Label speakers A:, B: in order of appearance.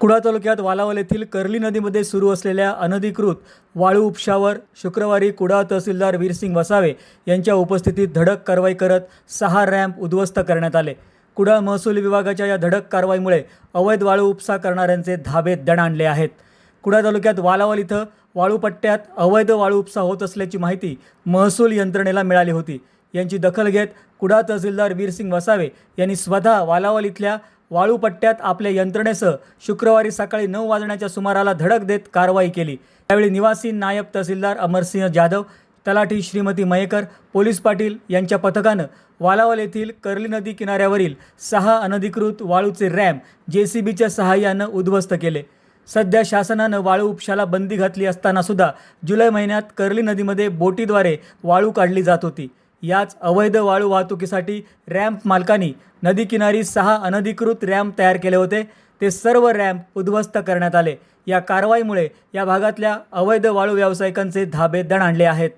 A: कुडाळ तालुक्यात वालावल येथील कर्ली नदीमध्ये सुरू असलेल्या अनधिकृत वाळू उपशावर शुक्रवारी कुडाळ तहसीलदार वीरसिंग वसावे यांच्या उपस्थितीत धडक कारवाई करत सहा रॅम्प उद्ध्वस्त करण्यात आले. कुडाळ महसूल विभागाच्या या धडक कारवाईमुळे अवैध वाळू उपसा करणाऱ्यांचे धाबे दणाणले आहेत. कुडा तालुक्यात वालावल इथं वाळूपट्ट्यात अवैध वाळू उपसा होत असल्याची माहिती महसूल यंत्रणेला मिळाली होती. यांची दखल घेत कुडा तहसीलदार वीरसिंग वसावे यांनी स्वतः वालावल इथल्या वाळूपट्ट्यात आपल्या यंत्रणेसह शुक्रवारी सकाळी नऊ वाजण्याच्या सुमाराला धडक देत कारवाई केली. त्यावेळी निवासी नायब तहसीलदार अमरसिंह जाधव तलाठी श्रीमती मयेकर पोलीस पाटील यांच्या पथकानं वालावल येथील कर्ली नदी किनाऱ्यावरील सहा अनधिकृत वाळूचे रॅम्प जे सी बीच्या सहाय्यानं उद्ध्वस्त केले. सध्या शासनानं वाळू उपशाला बंदी घातली असतानासुद्धा जुलै महिन्यात कर्ली नदीमध्ये बोटीद्वारे वाळू काढली जात होती. याच अवैध वाळू वाहतुकीसाठी रॅम्प मालकांनी नदीकिनारी सहा अनधिकृत रॅम्प तयार केले होते. ते सर्व रॅम्प उद्ध्वस्त करण्यात आले. या कारवाईमुळे या भागातल्या अवैध वाळू व्यावसायिकांचे धाबे दणाणले आहेत.